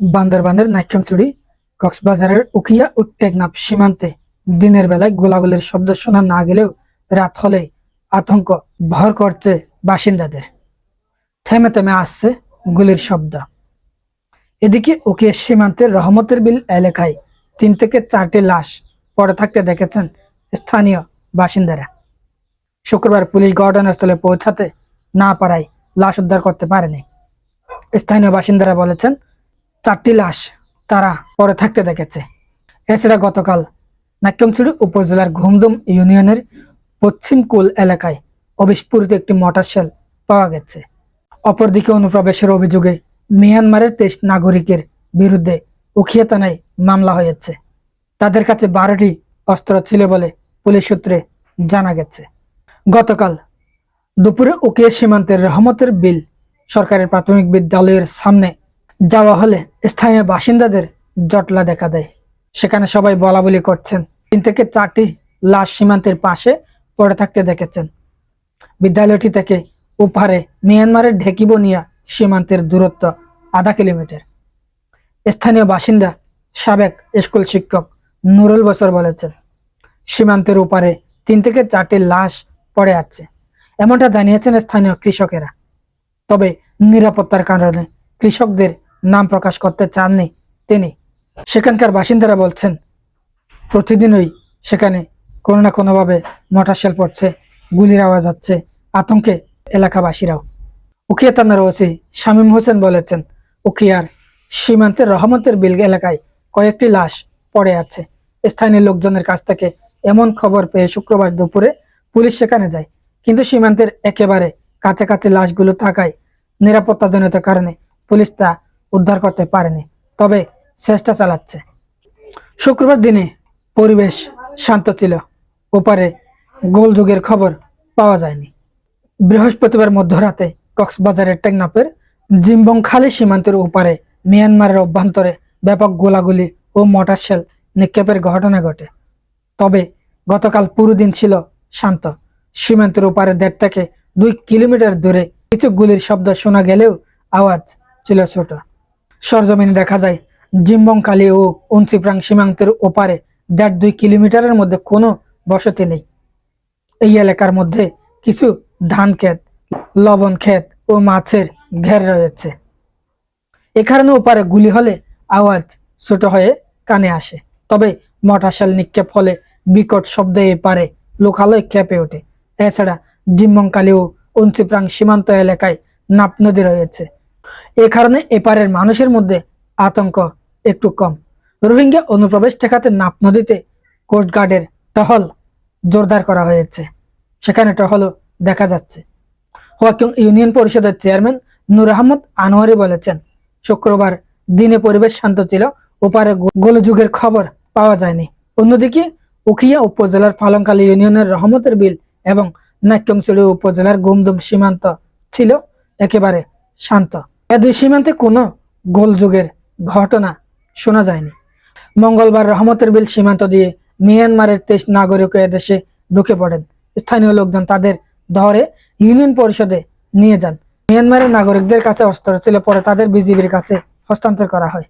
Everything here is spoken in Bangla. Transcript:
বান্দরবানের নাইক্ষ্যংছড়ি কক্সবাজারের উকিয়া ও সীমান্তে দিনের বেলায় গোলাগুলির শব্দ শোনা না গেলেও রাত হলে আতঙ্ক ভর করছে বাসিন্দাদের। থেমে থেমে আসছে গুলির শব্দ। এদিকে উকিয়া সীমান্তের রহমতের বিল এলাকায় তিন থেকে চারটি লাশ পড়ে থাকতে দেখেছেন স্থানীয় বাসিন্দারা। শুক্রবার পুলিশ ঘটনাস্থলে পৌঁছাতে না পারায় লাশ উদ্ধার করতে পারেনি। স্থানীয় বাসিন্দারা বলেছেন চারটি লাশ তারা পরে থাকতে দেখেছে। এছাড়া গতকাল নাক্যংছড়ি উপজেলার ঘুমদুম ইউনিয়নের পশ্চিম কুল এলাকায় অবিস্ফোরিত একটি মোটর শেল পাওয়া গেছে। অপরদিকে অনুপ্রবেশের অভিযোগে মিয়ানমারের তেইশ নাগরিকের বিরুদ্ধে উখিয়া থানায় মামলা হয়েছে। তাদের কাছে বারোটি অস্ত্র ছিল বলে পুলিশ সূত্রে জানা গেছে। গতকাল দুপুরে উকিয়া সীমান্তের রহমতের বিল সরকারের প্রাথমিক বিদ্যালয়ের সামনে যাওয়া হলে স্থানীয় বাসিন্দাদের জটলা দেখা দেয়। সেখানে সবাই বলা বলি করছেন। তিন থেকে চারটি লাশ সীমান্তের পাশে পড়ে থাকতে দেখেছেন। বিদ্যালয়টি থেকে ওপারে মিয়ানমারের ঢেকিবনিয়া সীমান্তের দূরত্ব আধা কিলোমিটার। স্থানীয় বাসিন্দা সাবেক স্কুল শিক্ষক নুরুল বসর বলেছেন, সীমান্তের ওপারে তিন থেকে চারটি লাশ পড়ে আছে। এমনটা জানিয়েছেন স্থানীয় কৃষকেরা। তবে নিরাপত্তার কারণে কৃষকদের নাম প্রকাশ করতে চাননি তিনি। সেখানকার বাসিন্দারা বলছেন, প্রতিদিনই সেখানে কোনো না কোনোভাবে মোটর শেল পড়ছে, গুলির আওয়াজ হচ্ছে আতঙ্কে এলাকাবাসীরাও। উখিয়া থানার ওসি শামীম হোসেন বলেছেন উখিয়ার সীমান্তের রহমতের বিল এলাকায় কয়েকটি লাশ পড়ে আছে। স্থানীয় লোকজনের কাছ থেকে এমন খবর পেয়ে শুক্রবার দুপুরে পুলিশ সেখানে যায়। কিন্তু সীমান্তের একেবারে কাছাকাছি লাশগুলো থাকায় নিরাপত্তাজনিত কারণে পুলিশ তা উদ্ধার করতে পারেনি, তবে চেষ্টা চালাচ্ছে। শুক্রবার দিনে পরিবেশ শান্ত ছিল, ওপারে গোলযোগের খবর পাওয়া যায়নি। বৃহস্পতিবার মধ্যরাতে কক্সবাজারের টেকনাফের জিম্বংখালী সীমান্তের ওপারে মিয়ানমারের অভ্যন্তরে ব্যাপক গোলাগুলি ও মোটর শেল নিক্ষেপের ঘটনা ঘটে। তবে গতকাল পুরো দিন ছিল শান্ত। সীমান্তের ওপারে দেড় থেকে দুই কিলোমিটার দূরে কিছু গুলির শব্দ শোনা গেলেও আওয়াজ ছিল ছোট। সরজমিনে দেখা যায় জিম্বংকালী ও উনচিপ্রাং সীমান্তের ওপারে দেড় দুই কিলোমিটারের মধ্যে কোনো বসতি নেই। এই এলাকার মধ্যে কিছু ধান ক্ষেত, লবণ ক্ষেত ও মাছের ঘের রয়েছে। এখানে ওপারে গুলি হলে আওয়াজ ছোট হয়ে কানে আসে। তবে মটাশাল নিক্ষেপ হলে বিকট শব্দে এপারে লোকালয় কেঁপে ওঠে। এছাড়া জিম্মংকালী ও উনচিপ্রাং সীমান্ত এলাকায় নাপ নদী রয়েছে। এ কারণে এপারের মানুষের মধ্যে আতঙ্ক একটু কম। রোহিঙ্গা অনুপ্রবেশ ঠেকাতে নাপ নদীতে কোস্টগার্ডের টহল জোরদার করা হয়েছে। সেখানে টহলও দেখা যাচ্ছে। হোয়াকিং ইউনিয়ন পরিষদের চেয়ারম্যান নূর আহমদ আনোয়ারি বলেছেন, শুক্রবার দিনে পরিবেশ শান্ত ছিল, ওপারে গোলযুগের খবর পাওয়া যায়নি। অন্যদিকে উখিয়া উপজেলার ফালংকালী ইউনিয়নের রহমতের বিল এবং নাক্যংচড়ি উপজেলার গুমদুম সীমান্ত ছিল একেবারে শান্ত। এ দুই সীমান্তে কোনো গোলযুগের ঘটনা শোনা যায়নি। মঙ্গলবার রহমতের বিল সীমান্ত দিয়ে মিয়ানমারের তেইশ নাগরিক এদেশে ঢুকে পড়েন। স্থানীয় লোকজন তাদের ধরে ইউনিয়ন পরিষদে নিয়ে যান। মিয়ানমারের নাগরিকদের কাছে অস্ত্র ছিল, পরে তাদের বিজিবির কাছে হস্তান্তর করা হয়।